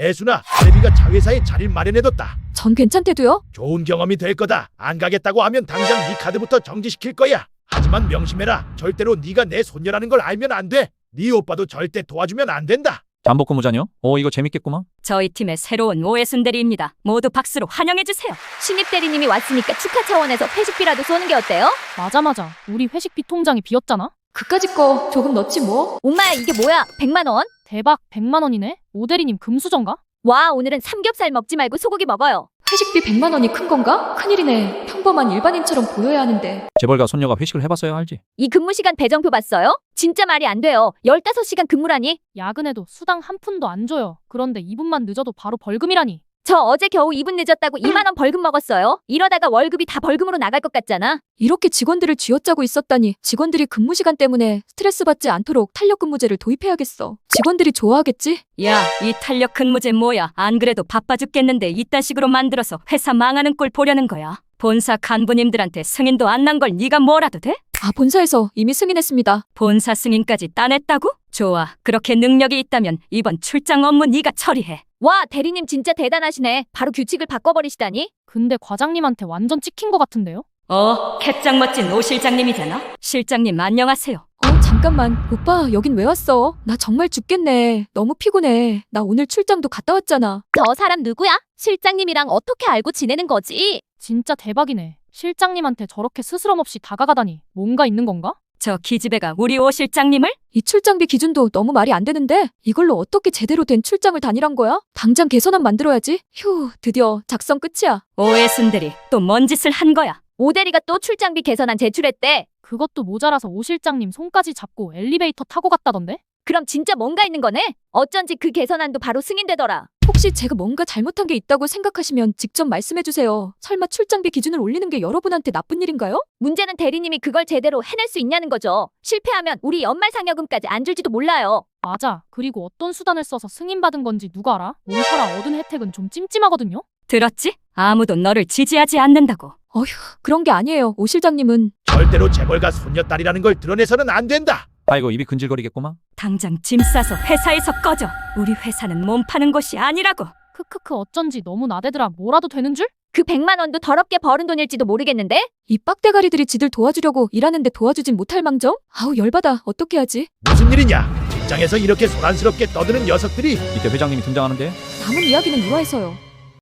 애순아, 레비가 자회사에 자리를 마련해뒀다. 전 괜찮대도요? 좋은 경험이 될 거다. 안 가겠다고 하면 당장 네 카드부터 정지시킬 거야. 하지만 명심해라. 절대로 네가 내 손녀라는 걸 알면 안 돼. 네 오빠도 절대 도와주면 안 된다. 잠복 근 무자녀? 어 이거 재밌겠구만. 저희 팀의 새로운 오해순 대리입니다. 모두 박수로 환영해주세요. 신입 대리님이 왔으니까 축하 차원에서 회식비라도 쏘는 게 어때요? 맞아 맞아. 우리 회식비 통장이 비었잖아. 그까짓 거 조금 넣지 뭐. 엄마야 이게 뭐야? 100만 원? 대박 100만 원이네. 오대리님 금수저인가? 와 오늘은 삼겹살 먹지 말고 소고기 먹어요. 회식비 100만 원이 큰 건가? 큰일이네. 평범한 일반인처럼 보여야 하는데. 재벌가 손녀가 회식을 해봤어야 알지. 이 근무 시간 배정표 봤어요? 진짜 말이 안 돼요. 15시간 근무라니? 야근해도 수당 한 푼도 안 줘요. 그런데 2분만 늦어도 바로 벌금이라니. 저 어제 겨우 2분 늦었다고 2만 원 벌금 먹었어요. 이러다가 월급이 다 벌금으로 나갈 것 같잖아. 이렇게 직원들을 쥐어짜고 있었다니 직원들이 근무 시간 때문에 스트레스 받지 않도록 탄력 근무제를 도입해야겠어. 직원들이 좋아하겠지? 야, 이 탄력 근무제 뭐야? 안 그래도 바빠 죽겠는데 이딴 식으로 만들어서 회사 망하는 꼴 보려는 거야. 본사 간부님들한테 승인도 안 난 걸 네가 뭐라도 돼? 아 본사에서 이미 승인했습니다. 본사 승인까지 따냈다고? 좋아. 그렇게 능력이 있다면 이번 출장 업무 네가 처리해. 와 대리님 진짜 대단하시네. 바로 규칙을 바꿔버리시다니. 근데 과장님한테 완전 찍힌 것 같은데요? 어, 캣짱 멋진 오 실장님이잖아. 실장님 안녕하세요. 어 잠깐만 오빠 여긴 왜 왔어? 나 정말 죽겠네. 너무 피곤해. 나 오늘 출장도 갔다 왔잖아. 저 사람 누구야? 실장님이랑 어떻게 알고 지내는 거지? 진짜 대박이네. 실장님한테 저렇게 스스럼 없이 다가가다니 뭔가 있는 건가? 저 기집애가 우리 오 실장님을? 이 출장비 기준도 너무 말이 안 되는데 이걸로 어떻게 제대로 된 출장을 다니란 거야? 당장 개선안 만들어야지. 휴, 드디어 작성 끝이야. 오해 순들이 또 뭔 짓을 한 거야? 오 대리가 또 출장비 개선안 제출했대. 그것도 모자라서 오 실장님 손까지 잡고 엘리베이터 타고 갔다던데? 그럼 진짜 뭔가 있는 거네? 어쩐지 그 개선안도 바로 승인되더라. 혹시 제가 뭔가 잘못한 게 있다고 생각하시면 직접 말씀해 주세요. 설마 출장비 기준을 올리는 게 여러분한테 나쁜 일인가요? 문제는 대리님이 그걸 제대로 해낼 수 있냐는 거죠. 실패하면 우리 연말 상여금까지 안 줄지도 몰라요. 맞아. 그리고 어떤 수단을 써서 승인받은 건지 누가 알아? 몸살아 얻은 혜택은 좀 찜찜하거든요? 들었지? 아무도 너를 지지하지 않는다고. 어휴, 그런 게 아니에요. 오 실장님은 절대로 재벌가 손녀딸이라는 걸 드러내서는 안 된다. 아이고 입이 근질거리겠구만. 당장 짐 싸서 회사에서 꺼져. 우리 회사는 몸 파는 곳이 아니라고. 크크크 어쩐지 너무 나대더라 뭐라도 되는 줄? 그 100만 원도 더럽게 버는 돈일지도 모르겠는데? 이 빡대가리들이 지들 도와주려고 일하는데 도와주진 못할 망정? 아우 열받아. 어떻게 하지? 무슨 일이냐? 직장에서 이렇게 소란스럽게 떠드는 녀석들이 이때 회장님이 등장하는데 남은 이야기는 이화에서요.